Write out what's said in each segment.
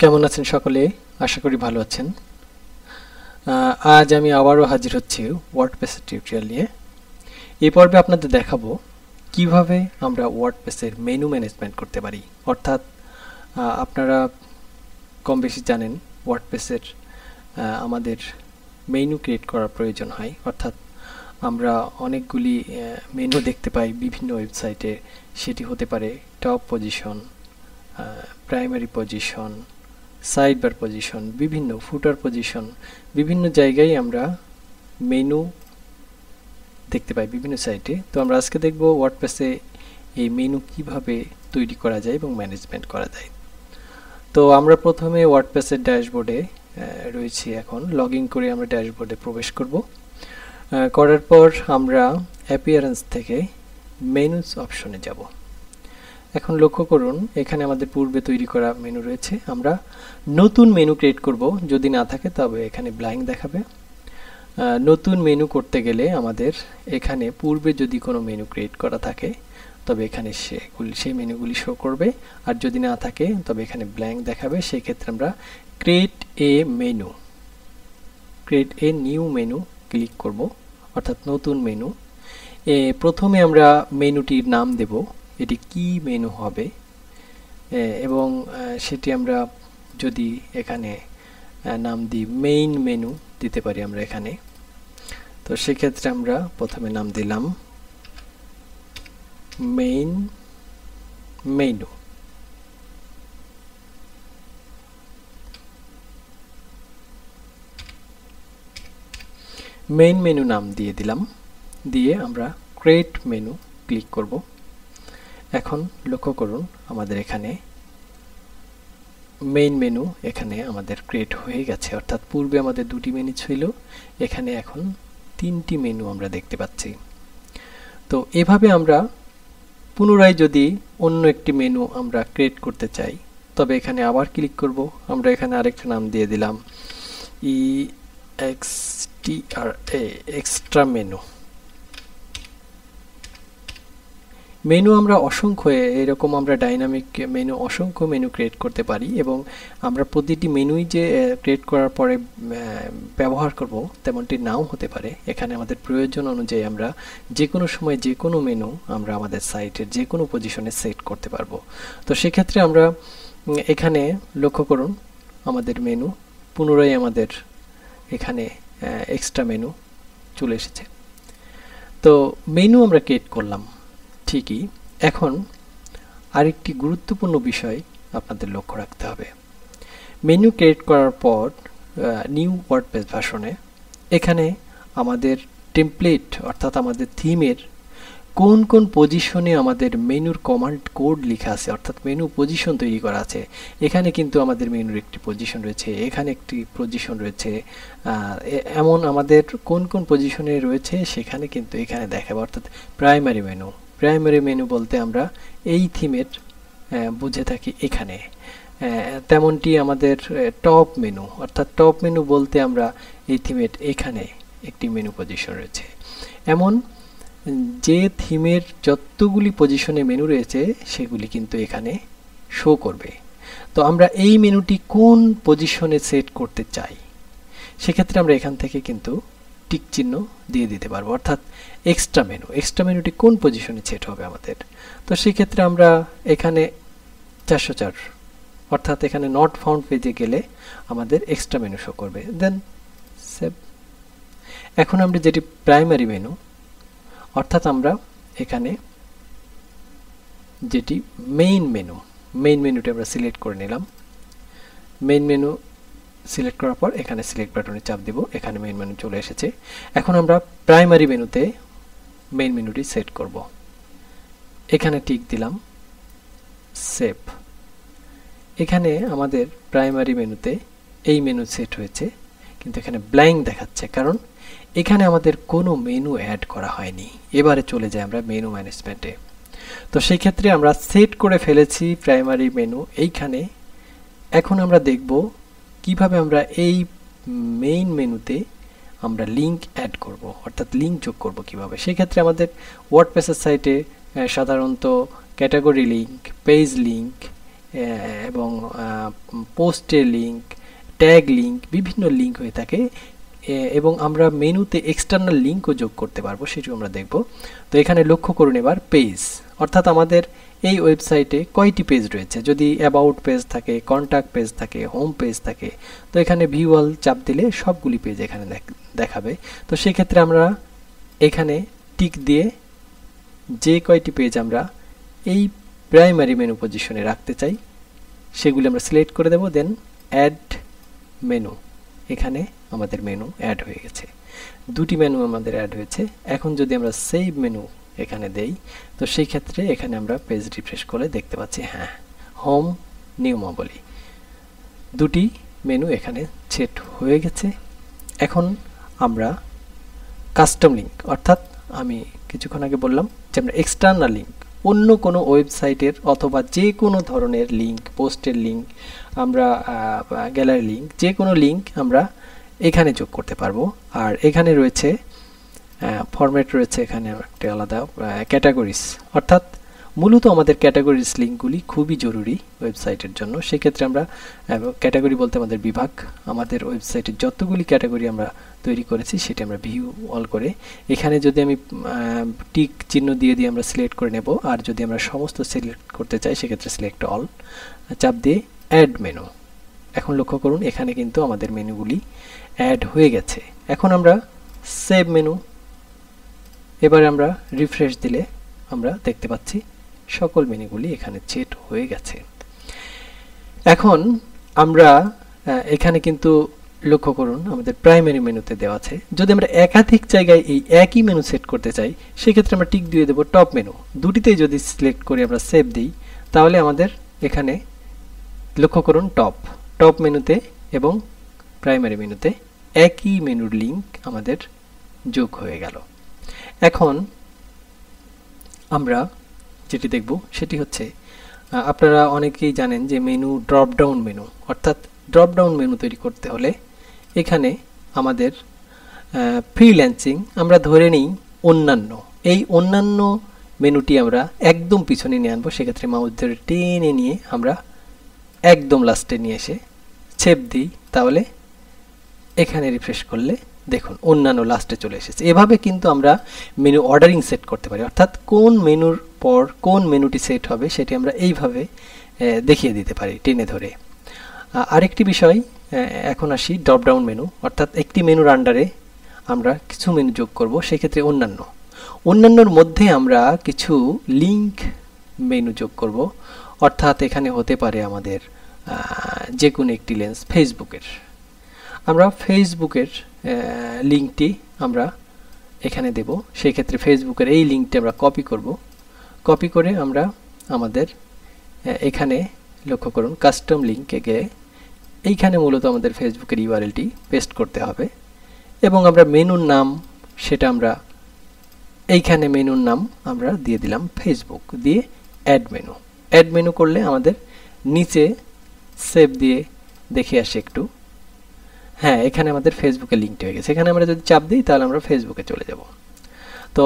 কেমন আছেন সকলে? আশা করি ভালো আছেন। আজ আমি আবারও হাজির হচ্ছি ওয়ার্ডপ্রেসের টিউটোরিয়াল নিয়ে। এই পর্বে আপনাদের দেখাবো কীভাবে আমরা ওয়ার্ডপ্রেসের মেনু ম্যানেজমেন্ট করতে পারি। অর্থাৎ আপনারা কম বেশি জানেন ওয়ার্ডপ্রেসের আমাদের মেনু ক্রিয়েট করার প্রয়োজন হয়। অর্থাৎ, আমরা অনেকগুলি মেনু দেখতে পাই বিভিন্ন ওয়েবসাইটে সেটি হতে পারে top position primary position side bar position বিভিন্ন ফুটার পজিশন বিভিন্ন জায়গায় আমরা মেনু দেখতে পাই বিভিন্ন সাইটে তো আমরা আজকে দেখব ওয়ার্ডপ্রেসে এই মেনু কীভাবে তৈরি করা যায় এবং ম্যানেজমেন্ট করা যায়। তো আমরা প্রথমে ওয়ার্ডপ্রেসের ড্যাশবোর্ডে রয়েছি এখন। লগ করে আমরা ড্যাশবোর্ডে প্রবেশ করব। করার পর আমরা অ্যাপিয়ারেন্স থেকে মেনুস অপশনে যাব। এখন লক্ষ্য করুন, এখানে আমাদের পূর্বে তৈরি করা মেনু রয়েছে। আমরা নতুন মেনু ক্রিয়েট করব। যদি না থাকে, তবে এখানে ব্ল্যাঙ্ক দেখাবে। নতুন মেনু করতে গেলে আমাদের এখানে পূর্বে যদি কোনো মেনু ক্রিয়েট করা থাকে, তবে এখানে সেগুলি সেই মেনুগুলি শো করবে। আর যদি না থাকে, তবে এখানে ব্ল্যাঙ্ক দেখাবে। সেই ক্ষেত্রে আমরা create a menu create a new menu click করব, অর্থাৎ নতুন মেনু এ, প্রথমে আমরা মেনুটির নাম দেব। এটি কি মেনু হবে? এবং সেটি আমরা যদি এখানে নাম দিই মেইন মেনু দিতে পারি আমরা এখানে। তো সেক্ষেত্রে আমরা প্রথমে নাম দিলাম মেইন মেনু মেইন মেনু নাম দিয়ে দিলাম। দিয়ে আমরা ক্রিয়েট মেনু ক্লিক করব। এখন লক্ষ্য করুন আমাদের এখানে মেইন মেনু এখানে আমাদের ক্রিয়েট হয়ে গেছে। অর্থাৎ পূর্বে আমাদের দুটি মেনু ছিল, এখানে এখন তিনটি মেনু আমরা দেখতে পাচ্ছি। তো এভাবে আমরা পুনরায় যদি অন্য একটি মেনু আমরা ক্রিয়েট করতে চাই, তবে এখানে আবার ক্লিক করব। আমরা এখানে আরেকটা নাম দিয়ে দিলাম E X T R A extra menu menu আমরা অসংখ্য, এরকম আমরা ডাইনামিক মেনু অসংখ্য মেনু ক্রিয়েট করতে পারি এবং আমরা প্রতিটি মেনুই যে ক্রিয়েট করার পরে ব্যবহার করব, তেমনটি নাও হতে পারে। এখানে আমাদের প্রয়োজন অনুযায়ী আমরা যে কোনো সময় যে কোনো মেনু আমরা আমাদের সাইটের যে কোনো পজিশনে সেট করতে পারব। তো সেক্ষেত্রে আমরা এখানে লক্ষ্য করুন, আমাদের মেনু পুনরায় আমাদের এখানে এক্সট্রা মেনু চলে এসেছে। তো মেনু আমরা ক্রিয়েট করলাম। ঠিকই, এখন আরেকটি গুরুত্বপূর্ণ বিষয় আপনাদের লক্ষ্য রাখতে হবে। মেনু ক্রিয়েট করার পর নিউ ওয়ার্ডপ্রেস ভাষণে এখানে আমাদের টেমপ্লেট অর্থাৎ আমাদের থিমের কোন কোন পজিশনে আমাদের মেনুর কমান্ড কোড লেখা আছে, অর্থাৎ মেনু পজিশন তৈরি করা আছে, এখানে কিন্তু আমাদের মেনুর একটি পজিশন রয়েছে, এখানে একটি পজিশন রয়েছে এমন আমাদের কোন কোন পজিশনে রয়েছে, সেখানে কিন্তু এখানে দেখাবে, অর্থাৎ প্রাইমারি মেনু প্রাইমারি মেনু বলতে আমরা এই থিমের বুঝে থাকি এখানে। তেমনটি আমাদের টপ মেনু, অর্থাৎ টপ মেনু বলতে আমরা এই থিমের এখানে একটি মেনু পজিশন রয়েছে। এমন যে থিমের যতগুলি পজিশনে মেনু রয়েছে, সেগুলি কিন্তু এখানে শো করবে। তো আমরা এই মেনুটি কোন পজিশনে সেট করতে চাই? সেক্ষেত্রে আমরা এখান থেকে কিন্তু টিক চিহ্ন দিয়ে দিতে পারব, অর্থাৎ এক্সট্রা মেনু এক্সট্রা মেনুটি কোন পজিশনে সেট হবে আমাদের? তো সেক্ষেত্রে আমরা এখানে চারশো চার, অর্থাৎ এখানে নট ফাউন্ড পেজে গেলে আমাদের এক্সট্রা মেনু শো করবে। দেন সেভ এখন আমরা যেটি প্রাইমারি মেনু অর্থাৎ আমরা এখানে যেটি মেইন মেনু মেইন মেনুটি আমরা সিলেক্ট করে নিলাম। মেইন মেনু সিলেক্ট করার পর এখানে সিলেক্ট বাটনে চাপ দেব, এখানে মেইন মেনু চলে এসেছে। এখন আমরা প্রাইমারি মেনুতে মেইন মেনুটি সেট করব। এখানে টিক দিলাম সেভ এখানে আমাদের প্রাইমারি মেনুতে এই মেনু সেট হয়েছে, কিন্তু এখানে ব্ল্যাঙ্ক দেখাচ্ছে, কারণ এখানে আমাদের কোনো মেনু অ্যাড করা হয়নি। এবারে চলে যাই আমরা মেনু ম্যানেজমেন্টে তো সেই ক্ষেত্রে আমরা সেট করে ফেলেছি প্রাইমারি মেনু এইখানে। এখন আমরা দেখব কীভাবে আমরা এই মেইন মেনুতে আমরা লিঙ্ক অ্যাড করব, অর্থাৎ লিঙ্ক যোগ করব কীভাবে? সেক্ষেত্রে আমাদের ওয়ার্ডপ্রেসের সাইটে সাধারণত ক্যাটাগরি লিঙ্ক পেজ লিঙ্ক এবং পোস্টের লিঙ্ক ট্যাগ লিঙ্ক বিভিন্ন লিঙ্ক হয়ে থাকে এবং আমরা মেনুতে এক্সটার্নাল লিঙ্কও যোগ করতে পারব, সেটিও আমরা দেখব। তো এখানে লক্ষ্য করুন এবার পেজ অর্থাৎ আমাদের এই ওয়েবসাইটে কয়টি পেজ রয়েছে? যদি অ্যাবাউট পেজ থাকে কন্ট্যাক্ট পেজ থাকে হোম পেজ থাকে, তো এখানে ভিউয়াল চাপ দিলে সবগুলি পেজ এখানে দেখাবে। তো সেক্ষেত্রে আমরা এখানে টিক দিয়ে যে কয়টি পেজ আমরা এই প্রাইমারি মেনু পজিশনে রাখতে চাই, সেগুলি আমরা সিলেক্ট করে দেব দেন অ্যাড মেনু এখানে আমাদের মেনু অ্যাড হয়ে গেছে। দুটি মেনু আমাদের অ্যাড হয়েছে। এখন যদি আমরা সেভ মেনু এখানে দেই। তো সেই ক্ষেত্রে এখানে আমরা পেজ রিফ্রেশ করে দেখতে পাচ্ছি হ্যাঁ হোম নিয়মাবলী দুটি মেনু এখানে সেট হয়ে গেছে। এখন আমরা কাস্টম লিঙ্ক অর্থাৎ আমি কিছুক্ষণ আগে বললাম যে আমরা এক্সটার্নাল লিঙ্ক অন্য কোনো ওয়েবসাইটের অথবা যে কোনো ধরনের লিঙ্ক পোস্টের লিঙ্ক আমরা গ্যালারি লিঙ্ক যে কোনো লিঙ্ক আমরা এখানে যোগ করতে পারব। আর এখানে রয়েছে ফরম্যাট রয়েছে এখানে একটা আলাদা ক্যাটাগরিজ অর্থাৎ মূলত আমাদের ক্যাটাগরিজ লিঙ্কগুলি খুবই জরুরি ওয়েবসাইটের জন্য। সেক্ষেত্রে আমরা ক্যাটাগরি বলতে আমাদের বিভাগ, আমাদের ওয়েবসাইটের যতগুলি ক্যাটাগরি আমরা তৈরি করেছি সেটা আমরা ভিউ অল করে। এখানে যদি আমি টিক চিহ্ন দিয়ে দিয়ে আমরা সিলেক্ট করে নেব, আর যদি আমরা সমস্ত সিলেক্ট করতে চাই সেক্ষেত্রে সিলেক্ট অল চাপ দিয়ে অ্যাড মেনু এখন লক্ষ্য করুন, এখানে কিন্তু আমাদের মেনুগুলি অ্যাড হয়ে গেছে। এখন আমরা সেভ মেনু এবারে আমরা রিফ্রেশ দিলে আমরা দেখতে পাচ্ছি সকল মেনুগুলি এখানে চেট হয়ে গেছে। এখন আমরা এখানে কিন্তু লক্ষ্য করুন আমাদের প্রাইমারি মেনুতে দেওয়া আছে। যদি আমরা একাধিক জায়গায় এই একই মেনু সেট করতে চাই, সেক্ষেত্রে আমরা টিক দিয়ে দেবো টপ মেনু দুটিতেই যদি সিলেক্ট করে আমরা সেভ দিই, তাহলে আমাদের এখানে লক্ষ্য করুন টপ টপ মেনুতে এবং প্রাইমারি মেনুতে একই মেনুর লিঙ্ক আমাদের যোগ হয়ে গেল। এখন আমরা যেটি দেখব সেটি হচ্ছে আপনারা অনেকেই জানেন যে মেনু ড্রপ ডাউন মেনু অর্থাৎ ড্রপ ডাউন মেনু তৈরি করতে হলে এখানে আমাদের ফ্রিল্যান্সিং আমরা ধরে নিই অন্যান্য। এই অন্যান্য মেনুটি আমরা একদম পিছনে নিয়ে আনব, সেক্ষেত্রে মাউস ধরে টেনে নিয়ে আমরা একদম লাস্টে নিয়ে এসে ছেপ দিই, তাহলে এখানে রিফ্রেশ করলে দেখুন, অন্যান্য লাস্টে চলে এসেছে। এভাবে কিন্তু আমরা মেনু অর্ডারিং সেট করতে পারি। অর্থাৎ কোন মেনুর পর কোন মেনুটি সেট হবে সেটি আমরা এইভাবে দেখিয়ে দিতে পারি টেনে ধরে। আরেকটি বিষয় এখন আসি ড্রপ ডাউন মেনু অর্থাৎ একটি মেনুর আন্ডারে আমরা কিছু মেনু যোগ করব, সেক্ষেত্রে অন্যান্য। অন্যান্যর মধ্যে আমরা কিছু লিঙ্ক মেনু যোগ করব। অর্থাৎ এখানে হতে পারে আমাদের যে কোনো একটি লেন্স ফেসবুকের আমরা ফেসবুকের লিঙ্কটি আমরা এখানে দেব। সেই ক্ষেত্রে ফেসবুকের এই লিঙ্কটি আমরা কপি করব। কপি করে আমরা আমাদের এখানে লক্ষ্য করুন কাস্টম লিঙ্কে গিয়ে এইখানে মূলত আমাদের ফেসবুকের ইউআরএলটি পেস্ট করতে হবে এবং আমরা মেনুর নাম সেটা আমরা এইখানে মেনুর নাম আমরা দিয়ে দিলাম ফেসবুক দিয়ে অ্যাড মেনু অ্যাড মেনু করলে আমাদের নিচে সেভ দিয়ে দেখে আসি একটু। হ্যাঁ এখানে আমাদের ফেসবুকে লিঙ্কটি হয়ে গেছে। এখানে আমরা যদি চাপ দিই, তাহলে আমরা ফেসবুকে চলে যাব। তো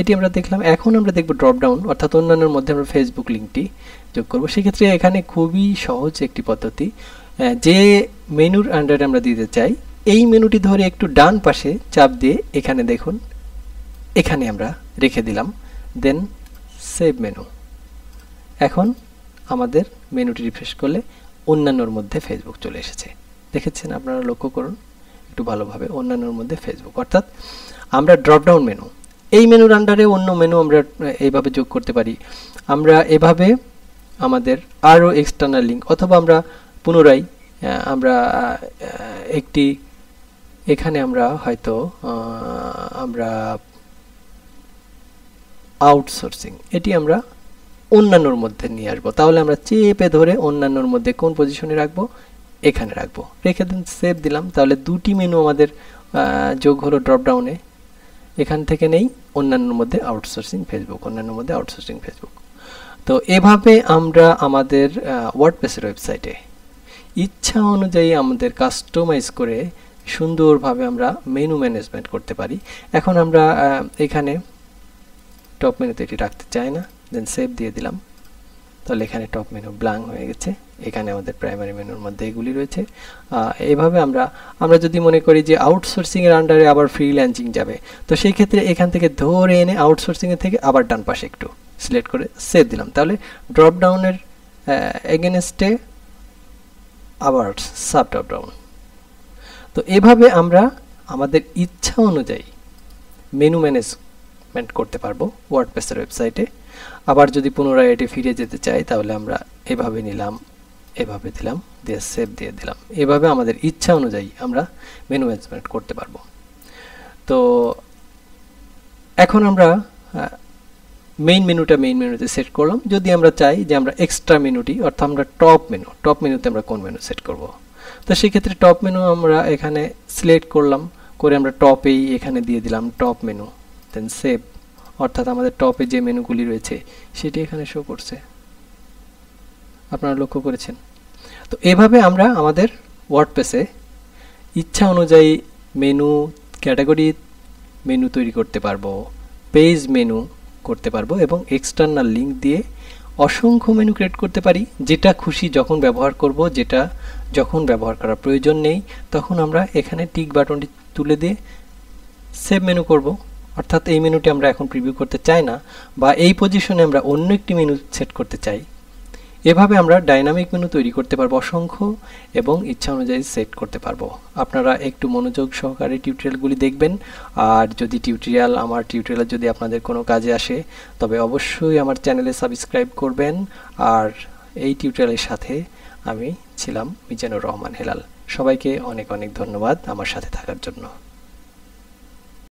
এটি আমরা দেখলাম। এখন আমরা দেখব ড্রপডাউন অর্থাৎ অন্যান্যের মধ্যে আমরা ফেসবুক লিঙ্কটি যোগ করব। সেক্ষেত্রে এখানে খুবই সহজ একটি পদ্ধতি যে মেনুর আন্ডারে আমরা দিতে চাই, এই মেনুটি ধরে একটু ডান পাশে চাপ দিয়ে এখানে দেখুন, এখানে আমরা রেখে দিলাম। দেন সেভ মেনু এখন আমাদের মেনুটি রিফ্রেশ করলে অন্যান্যর মধ্যে ফেসবুক চলে এসেছে। দেখেছেন, আপনারা লক্ষ্য করুন, একটু ভালোভাবে, অন্যান্যর মধ্যে ফেসবুক অর্থাৎ আমরা ড্রপডাউন মেনু এই মেনুর আন্ডারে অন্য মেনু আমরা এইভাবে যোগ করতে পারি। আমরা এভাবে আমাদের আরও এক্সটার্নাল লিঙ্ক অথবা আমরা পুনরায় আমরা একটি, এখানে আমরা হয়তো আমরা আউটসোর্সিং এটি আমরা অন্যান্যর মধ্যে নিয়ে আসব। তাহলে আমরা চেপে ধরে অন্যান্যর মধ্যে কোন পজিশনে রাখব? এখানে রাখব। রেখে দিন সেভ দিলাম। তাহলে দুটি মেনু আমাদের যোগ হলো ড্রপডাউনে এখান থেকে নেই অন্যান্যর মধ্যে আউটসোর্সিং ফেসবুক অন্যান্যর মধ্যে আউটসোর্সিং ফেসবুক তো এভাবে আমরা আমাদের ওয়ার্ডপ্রেসের ওয়েবসাইটে ইচ্ছা অনুযায়ী আমাদের কাস্টমাইজ করে সুন্দরভাবে আমরা মেনু ম্যানেজমেন্ট করতে পারি। এখন আমরা এখানে টপ মেনুতে এটি রাখতে চাই না দেন সেভ দিয়ে দিলাম। তাহলে এখানে টপ মেনু ব্লাঙ্ক হয়ে গেছে। এখানে আমাদের প্রাইমারি মেনুর মধ্যে এগুলি রয়েছে। এভাবে আমরা আমরা যদি মনে করি যে আউটসোর্সিংয়ের আন্ডারে আবার ফ্রিল্যান্সিং যাবে, তো সেই ক্ষেত্রে এখান থেকে ধরে এনে আউটসোর্সিংয়ের থেকে আবার ডান পাশে একটু সিলেক্ট করে সেভ দিলাম। তাহলে ড্রপ ডাউনের এগেনস্টে আবার সাব ড্রপ ডাউন তো এভাবে আমরা আমাদের ইচ্ছা অনুযায়ী মেনু ম্যানেজমেন্ট করতে পারব ওয়ার্ডপ্রেসের ওয়েবসাইটে আবার যদি পুনরায় এটি ফিরে যেতে চাই, তাহলে আমরা এভাবে নিলাম, এভাবে দিলাম, দিয়ে সেভ দিয়ে দিলাম। এভাবে আমাদের ইচ্ছা অনুযায়ী আমরা মেনু ম্যানেজমেন্ট করতে পারব। তো এখন আমরা মেইন মেনুটা মেইন মেনুতে সেট করলাম। যদি আমরা চাই যে আমরা এক্সট্রা মেনুটি অর্থাৎ আমরা টপ মেনু টপ মেনুতে আমরা কোন মেনু সেট করব? তো সেক্ষেত্রে টপ মেনু আমরা এখানে সিলেক্ট করলাম, করে আমরা টপেই এখানে দিয়ে দিলাম টপ মেনু দেন সেভ অর্থাৎ আমাদের টপে যে মেনুগুলি রয়েছে, সেটি এখানে শো করছে। আপনারা লক্ষ্য করেছেন। তো এভাবে আমরা আমাদের ওয়ার্ডপ্রেসে ইচ্ছা অনুযায়ী মেনু ক্যাটাগরি মেনু তৈরি করতে পারব পেজ মেনু করতে পারব এবং এক্সটার্নাল লিঙ্ক দিয়ে অসংখ্য মেনু ক্রিয়েট করতে পারি। যেটা খুশি যখন ব্যবহার করব, যেটা যখন ব্যবহার করার প্রয়োজন নেই, তখন আমরা এখানে টিক বাটনটি তুলে দিয়ে সেভ মেনু করব। অর্থাৎ এই মেনুটি আমরা এখন প্রিভিউ করতে চাই না, বা এই পজিশনে আমরা অন্য একটি মেনু সেট করতে চাই। এভাবে আমরা ডাইনামিক মেনু তৈরি করতে পারব অসংখ্য এবং ইচ্ছা অনুযায়ী সেট করতে পারব। আপনারা একটু মনোযোগ সহকারে টিউটোরিয়ালগুলি দেখবেন, আর যদি টিউটোরিয়াল আমার টিউটোরিয়াল যদি আপনাদের কোনো কাজে আসে, তবে অবশ্যই আমার চ্যানেলে সাবস্ক্রাইব করবেন। আর এই টিউটোরিয়ালের সাথে আমি ছিলাম মিজানুর রহমান হেলাল। সবাইকে অনেক অনেক ধন্যবাদ আমার সাথে থাকার জন্য।